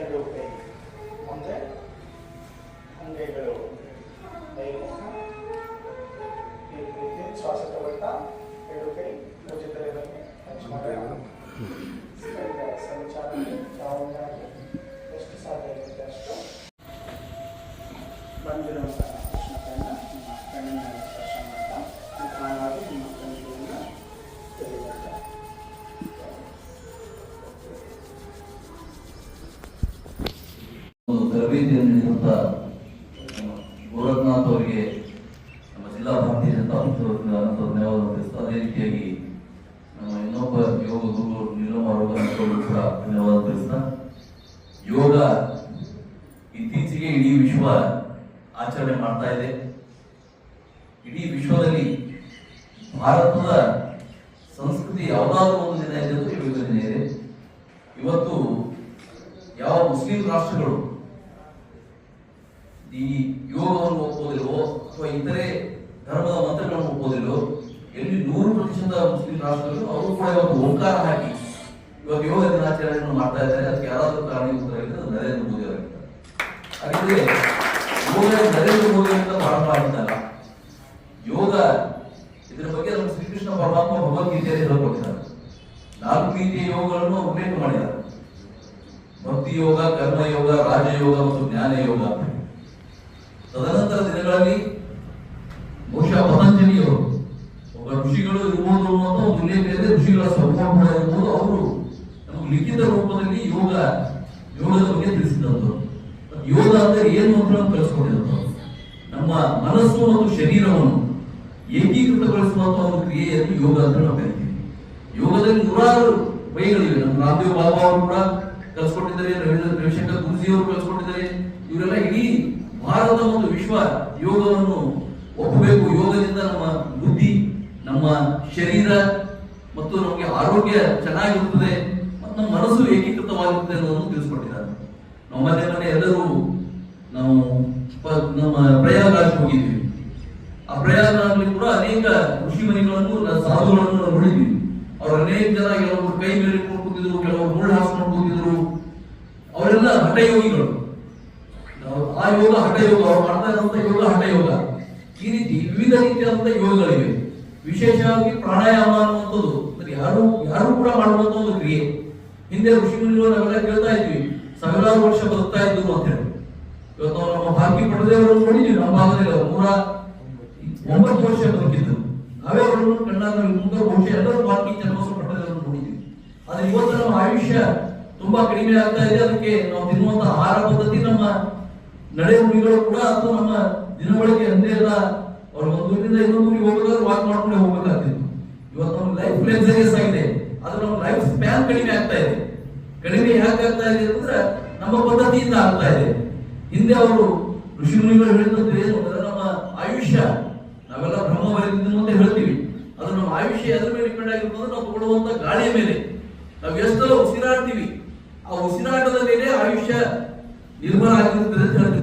ಎರಡು ಕೈ ಮುಂದೆ ಅಂಗೈಗಳು ಕೈಮುಖ ಈ ರೀತಿ ಶ್ವಾಸ ತಗೊಳ್ತಾ ಎರಡು ಕೈ ಭುಜದಲ್ಲಿ ಟಚ್ ಮಾಡೋಣ ಸಂಚಾರ ಎಷ್ಟು ಸಾಧ್ಯ ಇರುತ್ತೆ ಅಷ್ಟು. ಬಂದಿರುವಂತಹ ತರಬೇತಿಯನ್ನು ಗೋರಖ್ನಾಥ್ ಅವರಿಗೆ ನಮ್ಮ ಜಿಲ್ಲಾ ಭಾರತೀಯ ಜನತಾ ಪಕ್ಷದ ಧನ್ಯವಾದ ತಿಳಿಸ್ತಾ ಅದೇ ರೀತಿಯಾಗಿ ನಮ್ಮ ಇನ್ನೊಬ್ಬ ಯೋಗ ಗುರು ನೀಲಮ ರೋಗನವರು ಕೂಡ ಧನ್ಯವಾದ ತಿಳಿಸ್ತಾ, ಯೋಗ ಇತ್ತೀಚೆಗೆ ಇಡೀ ವಿಶ್ವ ಆಚರಣೆ ಮಾಡ್ತಾ ಇದೆ. ಇಡೀ ವಿಶ್ವದಲ್ಲಿ ಭಾರತದ ಸಂಸ್ಕೃತಿ ಯಾವುದಾದ್ರೂ ಒಂದು ದಿನ ಇದೆ ಯೋಗ ದಿನ ಇದೆ. ಇವತ್ತು ಯಾವ ಮುಸ್ಲಿಂ ರಾಷ್ಟ್ರಗಳು ಈ ಯೋಗವನ್ನು ಒಪ್ಪೋದಿಲ್ವೋ ಅಥವಾ ಇತರೆ ಧರ್ಮದ ಮಂತ್ರಗಳನ್ನು ಒಪ್ಪೋದಿಲ್ವೋ ಎಲ್ಲಿ ನೂರು ಪ್ರತಿಶತ ಮುಸ್ಲಿಂ ರಾಷ್ಟ್ರಗಳು ಅವರು ಕೂಡ ಇವತ್ತು ಓಂಕಾರ ಹಾಕಿ ಇವಾಗ ಯೋಗ ದಿನಾಚರಣೆಯನ್ನು ಮಾಡ್ತಾ ಇದ್ದಾರೆ. ಅದಕ್ಕೆ ಯಾರಾದರೂ ಕಾರಣ ಅದು ನರೇಂದ್ರ ಮೋದಿ ಅವರಿರ್ತಾರೆ ಹಾಗಿದ್ರೆ ಯೋಗ ನರೇಂದ್ರ ಮೋದಿ ಅಂತ ಪ್ರಾರಂಭ ಆಗಿದ್ದಲ್ಲ ಯೋಗ ಇದರ ಬಗ್ಗೆ ನಮ್ಮ ಶ್ರೀಕೃಷ್ಣ ಪರಮಾತ್ಮ ಭಗವದ್ಗೀತೆಯಲ್ಲಿ ಹೇಳ್ಕೊಟ್ಟಿದ್ದಾರೆ. ನಾಲ್ಕು ರೀತಿಯ ಯೋಗಗಳನ್ನು ಉಲ್ಲೇಖ ಮಾಡಿದ್ದಾರೆ. ಭಕ್ತಿ ಯೋಗ ಕರ್ಮಯೋಗ ರಾಜಯೋಗ ಮತ್ತು ಜ್ಞಾನ ಯೋಗ. ತದನಂತರ ದಿನಗಳಲ್ಲಿ ಬಹುಶಃ ಪತಂಜಲಿಯವರು ಒಬ್ಬ ಋಷಿಗಳು ಇರ್ಬೋದು ಅನ್ನೋದು ಒಂದು ಉಲ್ಲೇಖ ಋಷಿಗಳ ಸ್ವಭಾವ ಕೂಡ ಇರ್ಬೋದು. ಅವರು ನಮಗೆ ಲಿಖಿತ ರೂಪದಲ್ಲಿ ಯೋಗ, ಯೋಗದ ಬಗ್ಗೆ ತಿಳಿಸಿದಂಥವ್ರು. ಯೋಗ ಅಂದ್ರೆ ಏನು ಅಂತ ನಾವು ನಮ್ಮ ಮನಸ್ಸು ಮತ್ತು ಶರೀರವನ್ನು ಏಕೀಕೃತಗೊಳಿಸುವಂತ ಒಂದು ಕ್ರಿಯೆಯನ್ನು ಯೋಗ ಅಂತ ನಾವು ಕರಿತೀವಿ. ಯೋಗದಲ್ಲಿ ನೂರಾರು ವೈಗಳಿವೆ. ನಮ್ಮ ರಾಮದೇವ್ ಬಾಬಾ ಅವರು ಕೂಡ ಕಲಿಸ್ಕೊಟ್ಟಿದ್ದಾರೆ, ರವೀಂದ್ರ ರವಿಶಂಕರ್ ಗುರುಜಿ ಅವರು ಕಲಿಸ್ಕೊಟ್ಟಿದ್ದಾರೆ. ಇವರೆಲ್ಲ ಇಡೀ ಭಾರತ ಒಂದು ವಿಶ್ವ ಯೋಗವನ್ನು ಒಪ್ಪಬೇಕು. ಯೋಗದಿಂದ ನಮ್ಮ ಬುದ್ಧಿ, ನಮ್ಮ ಶರೀರ ಮತ್ತು ನಮಗೆ ಆರೋಗ್ಯ ಚೆನ್ನಾಗಿರುತ್ತದೆ ಮತ್ತು ನಮ್ಮ ಮನಸ್ಸು ಏಕೀಕೃತವಾಗಿರುತ್ತದೆ ಅನ್ನೋದನ್ನು ತಿಳಿಸ್ಕೊಟ್ಟಿದ್ದಾರೆ. ನಮ್ಮ ಮನೆ ಮನೆ ಎಲ್ಲರೂ ನಾವು ನಮ್ಮ ಪ್ರಯಾಗರಾಜ್ ಹೋಗಿದ್ವಿ. ಆ ಪ್ರಯಾಗ್ರಾಜ್ನಲ್ಲಿ ಕೂಡ ಅನೇಕ ಋಷಿ ಮನೆಗಳನ್ನು ನ- ಸಾಧುಗಳನ್ನು ನಾವು ನೋಡಿದ್ವಿ. ಅವರು ಅನೇಕ ಜನ ಕೆಲವರು ಕೈ ಮೇಲೆ ಕೂತಿದ್ರು, ಕೆಲವರು ಮುಳ್ಳು ಹಾಸ್ಕೊಂಡು ಕೂತಿದ್ರು. ಅವರೆಲ್ಲ ಹಠಯೋಗಿಗಳು ಆ ಯೋಗ ಹಠ ಯೋಗ, ಅವರು ಮಾಡ್ತಾ ಇರುವಂತ ಯೋಗ ಹಠ ಯೋಗ. ಈ ರೀತಿ ವಿವಿಧ ರೀತಿಯಾದಂತಹ ಯೋಗಗಳಿವೆ. ವಿಶೇಷವಾಗಿ ಪ್ರಾಣಾಯಾಮ ಅನ್ನುವಂಥದ್ದು ಯಾರು ಯಾರು ಕೂಡ ಮಾಡುವಂತ ಒಂದು ಕ್ರಿಯೆ. ಹಿಂದೆ ಋಷಿಮುನಿಗಳು ನಾವೆಲ್ಲ ಕೇಳ್ತಾ ಇದ್ವಿ, ಸಾವಿರಾರು ವರ್ಷ ಬದುಕ್ತಾ ಇದ್ರು ಅಂತ ಹೇಳಿ. ಇವತ್ತು ನಾವು ನಮ್ಮ ಭಾಗ್ಯ ಪಡೆದೇವರು ನೋಡಿದ್ವಿ ನಮ್ಮ ಭಾಗದಲ್ಲಿ ನೂರ ಒಂಬತ್ತು ವರ್ಷ ಬದುಕಿದ್ರು ನಾವೇ ಅವರನ್ನು ಕಣ್ಣಾಗ ಮುಂದೆ ಬಹುಶಃ ಎಲ್ಲರೂ ಬಾಕಿ ಜನವಸ ಪಟ್ಟದವರನ್ನು ನೋಡಿದ್ವಿ ಆದ್ರೆ ಇವತ್ತು ನಮ್ಮ ಆಯುಷ್ಯ ತುಂಬಾ ಕಡಿಮೆ ಆಗ್ತಾ ಇದೆ, ಅದಕ್ಕೆ ನಾವು ತಿನ್ನುವಂತಹ ಆಹಾರ ಪದ್ಧತಿ ನಮ್ಮ ನಡೆನುಡಿಗಳು ಕೂಡ ಅಥವಾ ನಮ್ಮ ದಿನಬಳಕೆ ಅಂದೇ ಅಲ್ಲ ಅವ್ರ ಒಂದು ಊರಿನಿಂದ ಇನ್ನೊಂದು ಹೋಗಬೇಕಾದ್ರೆ ವಾಕ್ ಮಾಡ್ಕೊಂಡು ಹೋಗ್ಬೇಕಾಗ್ತಿತ್ತು. ಇವತ್ತು ನಮ್ಮ ಲೈಫ್ ಲಕ್ಸರಿಯಸ್ ಆಗಿದೆ. ಆದ್ರೆ ನಮ್ಮ ಲೈಫ್ ಸ್ಪ್ಯಾನ್ ಕಡಿಮೆ ಆಗ್ತಾ ಇದೆ. ಕಡಿಮೆ ಯಾಕೆ ಆಗ್ತಾ ಇದೆ ಅಂದ್ರೆ ನಮ್ಮ ಪದ್ಧತಿಯಿಂದ ಆಗ್ತಾ ಇದೆ. ಹಿಂದೆ ಅವರು ಋಷಿ ಮುನಿಗಳು ಹೇಳಿದಂತೆ ಏನು ಅಂದ್ರೆ ನಮ್ಮ ಆಯುಷ್ಯ. ನಾವೆಲ್ಲ ಬ್ರಹ್ಮ ಬರೆದಿದ್ದು ಅಂತ ಹೇಳ್ತೀವಿ. ಅದು ನಮ್ಮ ಆಯುಷ್ಯ ಅದ್ರ ಮೇಲೆ ಡಿಪೆಂಡ್ ಆಗಿರ್ಬೋದು ನಾವು ತಗೊಳ್ಳುವಂತ ಗಾಳಿಯ ಮೇಲೆ. ನಾವು ಎಷ್ಟೆಲ್ಲ ಉಸಿರಾಡ್ತೀವಿ, ಆ ಉಸಿರಾಟದ ಮೇಲೆ ಆಯುಷ್ಯ ನಿರ್ಮಾಣ ಆಗಿರುತ್ತದೆ ಅಂತ ಹೇಳ್ತೀವಿ